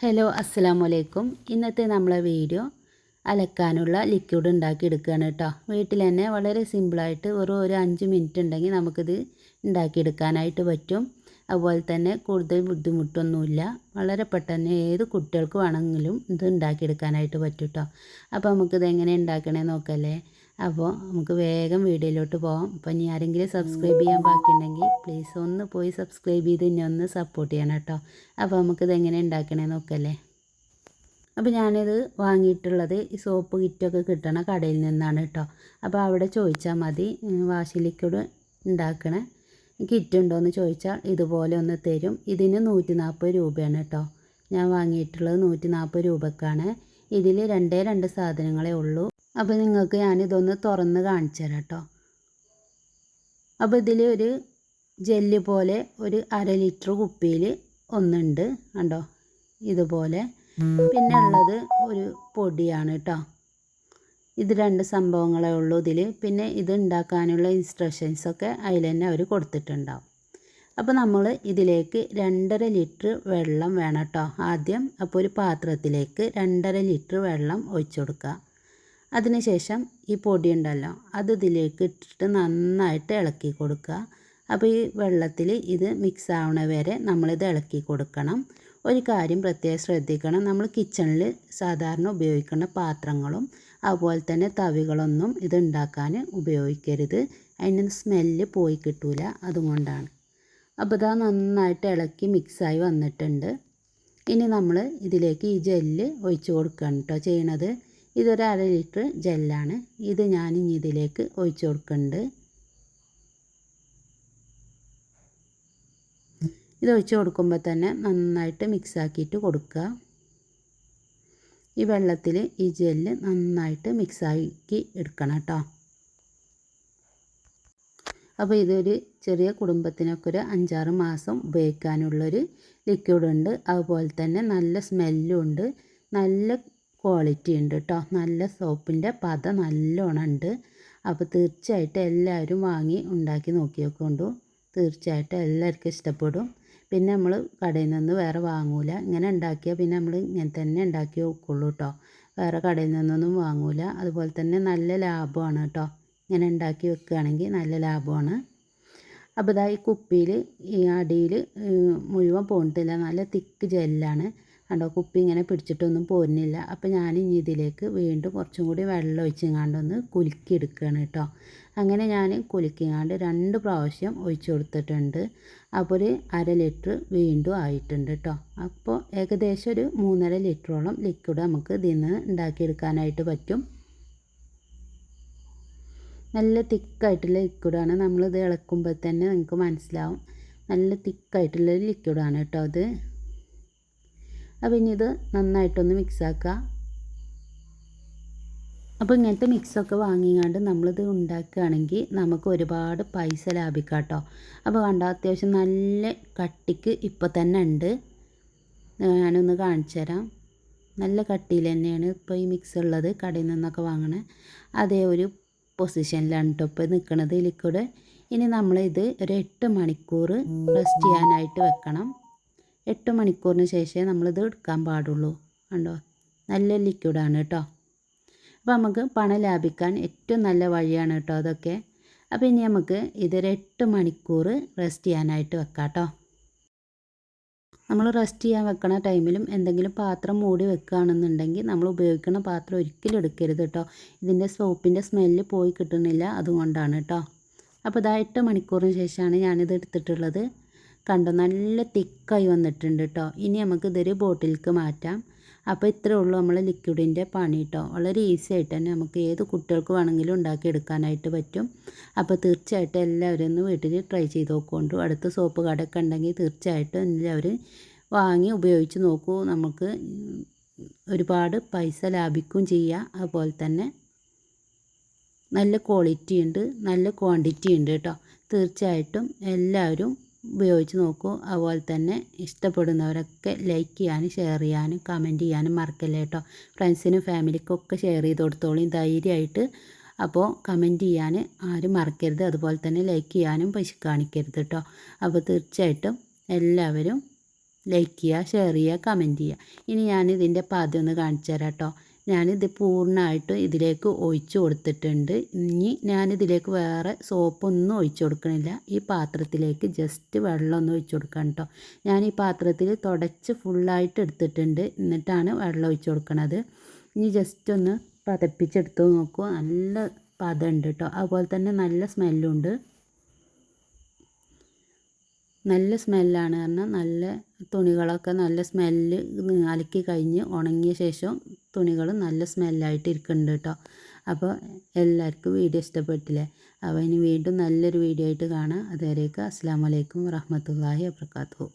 Hello അസ്സാം വലൈക്കും ഇന്നത്തെ നമ്മളെ വീഡിയോ അലക്കാനുള്ള ലിക്വിഡ് ഉണ്ടാക്കി എടുക്കുകയാണ് കേട്ടോ വീട്ടിൽ തന്നെ വളരെ സിമ്പിളായിട്ട് വെറും ഒരു അഞ്ച് മിനിറ്റ് ഉണ്ടെങ്കിൽ നമുക്കിത് ഉണ്ടാക്കിയെടുക്കാനായിട്ട് പറ്റും. അതുപോലെ തന്നെ കൂടുതൽ ബുദ്ധിമുട്ടൊന്നുമില്ല. വളരെ പെട്ടെന്ന് ഏത് കുട്ടികൾക്ക് വേണമെങ്കിലും ഇത് ഉണ്ടാക്കിയെടുക്കാനായിട്ട് പറ്റും കേട്ടോ അപ്പോൾ നമുക്കിത് എങ്ങനെ ഉണ്ടാക്കണേ നോക്കല്ലേ? അപ്പോൾ നമുക്ക് വേഗം വീഡിയോയിലോട്ട് പോകാം അപ്പോൾ ഇനി ആരെങ്കിലും സബ്സ്ക്രൈബ് ചെയ്യാൻ ബാക്കിയുണ്ടെങ്കിൽ പ്ലീസ് ഒന്ന് പോയി സബ്സ്ക്രൈബ് ചെയ്ത് ഇനി ഒന്ന് സപ്പോർട്ട് ചെയ്യണം കേട്ടോ. അപ്പോൾ നമുക്കിത് എങ്ങനെ ഉണ്ടാക്കണേ നോക്കല്ലേ. അപ്പോൾ ഞാനിത് വാങ്ങിയിട്ടുള്ളത് ഈ സോപ്പ് കിറ്റൊക്കെ കിട്ടണ കടയിൽ നിന്നാണ് കേട്ടോ. അപ്പോൾ അവിടെ ചോദിച്ചാൽ മതി വാഷി ലിക്വിഡ് ഉണ്ടാക്കണ കിറ്റ് ഉണ്ടോയെന്ന് ചോദിച്ചാൽ ഇതുപോലെ ഒന്ന് തരും. ഇതിന് നൂറ്റി നാൽപ്പത് രൂപയാണ് കേട്ടോ. ഞാൻ വാങ്ങിയിട്ടുള്ളത് നൂറ്റി നാൽപ്പത് രൂപക്കാണ്. ഇതിൽ രണ്ടേ രണ്ട് സാധനങ്ങളേ ഉള്ളൂ. അപ്പോൾ നിങ്ങൾക്ക് ഞാനിതൊന്ന് തുറന്ന് കാണിച്ചു തരാം കേട്ടോ. അപ്പോൾ ഇതിൽ ഒരു ജെല്ല് പോലെ ഒരു അര ലിറ്റർ കുപ്പിയിൽ ഒന്നുണ്ട് കണ്ടോ? ഇതുപോലെ. പിന്നെ ഉള്ളത് ഒരു പൊടിയാണ് കേട്ടോ. ഇത് രണ്ട് സംഭവങ്ങളേ ഉള്ളൂ ഇതിൽ പിന്നെ ഇത് ഉണ്ടാക്കാനുള്ള ഇൻസ്ട്രക്ഷൻസൊക്കെ അതിൽ തന്നെ അവർ കൊടുത്തിട്ടുണ്ടാവും. അപ്പോൾ നമ്മൾ ഇതിലേക്ക് രണ്ടര ലിറ്റർ വെള്ളം വേണം കേട്ടോ. ആദ്യം അപ്പോൾ ഒരു പാത്രത്തിലേക്ക് രണ്ടര ലിറ്റർ വെള്ളം ഒഴിച്ചു കൊടുക്കുക. അതിനുശേഷം ഈ പൊടി ഉണ്ടല്ലോ അത് ഇതിലേക്ക് ഇട്ടിട്ട് നന്നായിട്ട് ഇളക്കി കൊടുക്കുക. അപ്പോൾ ഈ വെള്ളത്തിൽ ഇത് മിക്സ് ആവണ വരെ നമ്മളിത് ഇളക്കി കൊടുക്കണം. ഒരു കാര്യം പ്രത്യേകം ശ്രദ്ധിക്കണം നമ്മൾ കിച്ചണിൽ സാധാരണ ഉപയോഗിക്കുന്ന പാത്രങ്ങളും അതുപോലെ തന്നെ തവികളൊന്നും ഇത് ഉണ്ടാക്കാൻ ഉപയോഗിക്കരുത്. അതിന് സ്മെല്ല് പോയി കിട്ടൂല അതുകൊണ്ടാണ്. അപ്പോൾ ഇതാ നന്നായിട്ട് ഇളക്കി മിക്സായി വന്നിട്ടുണ്ട്. ഇനി നമ്മൾ ഇതിലേക്ക് ഈ ജെല്ല് ഒഴിച്ച് കൊടുക്കുകയാണ് കേട്ടോ ചെയ്യണത്. ഇതൊരു അര ലിറ്റർ ജെല്ലാണ്. ഇത് ഞാൻ ഇനി ഇതിലേക്ക് ഒഴിച്ചു കൊടുക്കുന്നുണ്ട്. ഇത് ഒഴിച്ചു കൊടുക്കുമ്പോൾ തന്നെ നന്നായിട്ട് മിക്സാക്കിയിട്ട് കൊടുക്കുക. ഈ വെള്ളത്തിൽ ഈ ജെല്ല് നന്നായിട്ട് മിക്സാക്കി എടുക്കണം കേട്ടോ. അപ്പോൾ ഇതൊരു ചെറിയ കുടുംബത്തിനൊക്കെ ഒരു അഞ്ചാറ് മാസം ഉപയോഗിക്കാനുള്ളൊരു ലിക്വിഡ് ഉണ്ട്. അതുപോലെ തന്നെ നല്ല സ്മെല്ലും ഉണ്ട്. നല്ല ക്വാളിറ്റി ഉണ്ട് കേട്ടോ നല്ല സോപ്പിന്റെ പത നല്ലോണം ഉണ്ട്. അപ്പോൾ തീർച്ചയായിട്ടും എല്ലാവരും വാങ്ങി ഉണ്ടാക്കി നോക്കി നോക്കൊണ്ടു തീർച്ചയായിട്ടും എല്ലാവർക്കും ഇഷ്ടപ്പെടും. പിന്നെ നമ്മൾ കടയിൽ നിന്ന് വേറെ വാങ്ങൂല. ഇങ്ങനെ ഉണ്ടാക്കിയാൽ പിന്നെ നമ്മൾ ഇങ്ങനെ തന്നെ ഉണ്ടാക്കി നോക്കുള്ളൂ കേട്ടോ വേറെ കടയിൽ നിന്നൊന്നും വാങ്ങൂല. അതുപോലെ തന്നെ നല്ല ലാഭമാണ് കേട്ടോ ഇങ്ങനെ ഉണ്ടാക്കി വെക്കുകയാണെങ്കിൽ നല്ല ലാഭമാണ്. അപ്പോൾ ഇതാ ഈ കുപ്പിയിൽ ഈ അടിയിൽ മുഴുവൻ പോണിട്ടില്ല നല്ല തിക്ക് ജെല്ലാണ് കണ്ടോ കുപ്പി ഇങ്ങനെ പിടിച്ചിട്ടൊന്നും പോരുന്നില്ല. അപ്പോൾ ഞാൻ ഇനി ഇതിലേക്ക് വീണ്ടും കുറച്ചും കൂടി വെള്ളം ഒഴിച്ചങ്ങാണ്ടൊന്ന് കുലുക്കി എടുക്കുകയാണ് കേട്ടോ. അങ്ങനെ ഞാൻ കുലുക്കിങ്ങാണ്ട് രണ്ട് പ്രാവശ്യം ഒഴിച്ചു കൊടുത്തിട്ടുണ്ട്. അപ്പോൾ ഒരു അര ലിറ്റർ വീണ്ടും ആയിട്ടുണ്ട് കേട്ടോ. അപ്പോൾ ഏകദേശം ഒരു മൂന്നര ലിറ്ററോളം ലിക്വിഡ് നമുക്ക് ഇതിൽ നിന്ന് ഉണ്ടാക്കിയെടുക്കാനായിട്ട് പറ്റും. നല്ല തിക്കായിട്ടുള്ള ലിക്വിഡാണ് നമ്മളിത് ഇളക്കുമ്പോൾ തന്നെ നിങ്ങൾക്ക് മനസ്സിലാവും. നല്ല തിക്കായിട്ടുള്ള ലിക്വിഡാണ് കേട്ടോ അത് അപ്പോൾ ഇനി ഇത് നന്നായിട്ടൊന്ന് മിക്സാക്കുക അപ്പോൾ ഇങ്ങനത്തെ മിക്സൊക്കെ വാങ്ങിങ്ങാണ്ട് നമ്മളിത് ഉണ്ടാക്കുകയാണെങ്കിൽ നമുക്ക് ഒരുപാട് പൈസ ലാഭിക്കാം കേട്ടോ. അപ്പോൾ കണ്ട അത്യാവശ്യം നല്ല കട്ടിക്ക് ഇപ്പോൾ തന്നെ ഉണ്ട്. ഞാനൊന്ന് കാണിച്ചു തരാം. നല്ല കട്ടിയിൽ തന്നെയാണ് ഇപ്പോൾ ഈ മിക്സ് ഉള്ളത് കടയിൽ നിന്നൊക്കെ വാങ്ങണേ. അതേ ഒരു പൊസിഷനിലാണ് കേട്ടോ ഇപ്പോൾ നിൽക്കുന്നത് ലിക്വിഡ് ഇനി നമ്മളിത് ഒരു എട്ട് മണിക്കൂർ റെസ്റ്റ് ചെയ്യാനായിട്ട് വെക്കണം. എട്ട് മണിക്കൂറിന് ശേഷമേ നമ്മളിത് എടുക്കാൻ പാടുള്ളൂ. കണ്ടോ? നല്ല ലിക്വിഡാണ് കേട്ടോ അപ്പോൾ നമുക്ക് പണം ലാഭിക്കാൻ ഏറ്റവും നല്ല വഴിയാണ് കേട്ടോ അതൊക്കെ. അപ്പോൾ ഇനി നമുക്ക് ഇതൊരു എട്ട് മണിക്കൂർ റെസ്റ്റ് ചെയ്യാനായിട്ട് വെക്കാം കേട്ടോ നമ്മൾ റെസ്റ്റ് ചെയ്യാൻ വെക്കണ ടൈമിലും എന്തെങ്കിലും പാത്രം മൂടി വെക്കുകയാണെന്നുണ്ടെങ്കിൽ നമ്മൾ ഉപയോഗിക്കുന്ന പാത്രം ഒരിക്കലും എടുക്കരുത് കേട്ടോ ഇതിന്റെ സോപ്പിന്റെ സ്മെല്ല് പോയി കിട്ടുന്നില്ല അതുകൊണ്ടാണ് കേട്ടോ അപ്പോൾ ഇതാ എട്ട് മണിക്കൂറിന് ശേഷമാണ് ഞാനിത് എടുത്തിട്ടുള്ളത്. കണ്ടോ. നല്ല തിക്കായി വന്നിട്ടുണ്ട് കേട്ടോ ഇനി നമുക്ക് ഇതൊരു ബോട്ടിലേക്ക് മാറ്റാം. അപ്പോൾ ഇത്രയേ ഉള്ളൂ നമ്മൾ ലിക്വിഡിന്റെ പണി കേട്ടോ വളരെ ഈസി ആയിട്ട് തന്നെ നമുക്ക് ഏത് കുട്ടികൾക്ക് വേണമെങ്കിലും ഉണ്ടാക്കിയെടുക്കാനായിട്ട് പറ്റും. അപ്പോൾ തീർച്ചയായിട്ടും എല്ലാവരും ഒന്ന് വീട്ടിൽ ട്രൈ ചെയ്ത് നോക്കുകൊണ്ടു അടുത്ത സോപ്പ് കടയൊക്കെ ഉണ്ടെങ്കിൽ തീർച്ചയായിട്ടും എല്ലാവരും വാങ്ങി ഉപയോഗിച്ച് നോക്കൂ. നമുക്ക് ഒരുപാട് പൈസ ലാഭിക്കുകയും ചെയ്യാം. അതുപോലെ തന്നെ നല്ല ക്വാളിറ്റി ഉണ്ട് നല്ല ക്വാണ്ടിറ്റി ഉണ്ട് കേട്ടോ തീർച്ചയായിട്ടും എല്ലാവരും ഉപയോഗിച്ച് നോക്കൂ. അതുപോലെ തന്നെ ഇഷ്ടപ്പെടുന്നവരൊക്കെ ലൈക്ക് ചെയ്യാനും ഷെയർ ചെയ്യാനും കമന്റ് ചെയ്യാനും മറക്കല്ലേ കേട്ടോ. ഫ്രണ്ട്സിനും ഫാമിലിക്കൊക്കെ ഷെയർ ചെയ്ത് കൊടുത്തോളും ധൈര്യമായിട്ട്. അപ്പോൾ കമന്റ് ചെയ്യാൻ ആരും മറക്കരുത്. അതുപോലെ തന്നെ ലൈക്ക് ചെയ്യാനും പശു കാണിക്കരുത് കേട്ടോ. അപ്പോൾ തീർച്ചയായിട്ടും എല്ലാവരും ലൈക്ക് ചെയ്യുക ഷെയർ ചെയ്യുക കമന്റ് ചെയ്യുക ഇനി ഞാൻ ഇതിന്റെ പാദ്യം ഒന്ന് കാണിച്ചു തരാം കേട്ടോ. ഞാനിത് പൂർണമായിട്ടും ഇതിലേക്ക് ഒഴിച്ച് കൊടുത്തിട്ടുണ്ട്. ഇനി ഞാനിതിലേക്ക് വേറെ സോപ്പൊന്നും ഒഴിച്ചു കൊടുക്കണില്ല. ഈ പാത്രത്തിലേക്ക് ജസ്റ്റ് വെള്ളം ഒന്ന് ഒഴിച്ചു കൊടുക്കണം കേട്ടോ ഞാൻ ഈ പാത്രത്തിൽ തുടച്ച് ഫുള്ളായിട്ട് എടുത്തിട്ടുണ്ട്. എന്നിട്ടാണ് വെള്ളം ഒഴിച്ചു കൊടുക്കണത്. ഇനി ജസ്റ്റ് ഒന്ന് പതപ്പിച്ചെടുത്ത് നോക്കൂ. നല്ല പതമുണ്ട് കേട്ടോ അതുപോലെ തന്നെ നല്ല സ്മെല്ലുണ്ട് നല്ല സ്മെല്ലാണ് കാരണം നല്ല തുണികളൊക്കെ നല്ല സ്മെല്ല് അലക്കി കഴിഞ്ഞ് ഉണങ്ങിയ ശേഷം തുണികൾ നല്ല സ്മെല്ലായിട്ട് ഇരിക്കുന്നുണ്ട് കേട്ടോ അപ്പോൾ എല്ലാവർക്കും വീഡിയോ ഇഷ്ടപ്പെട്ടില്ലേ? അപ്പോൾ ഇനി വീണ്ടും നല്ലൊരു വീഡിയോ ആയിട്ട് കാണാം. അതുവരേക്കും അസ്സാം വലൈക്കും വറഹമത്തല്ലാഹി വാബർക്കാത്തു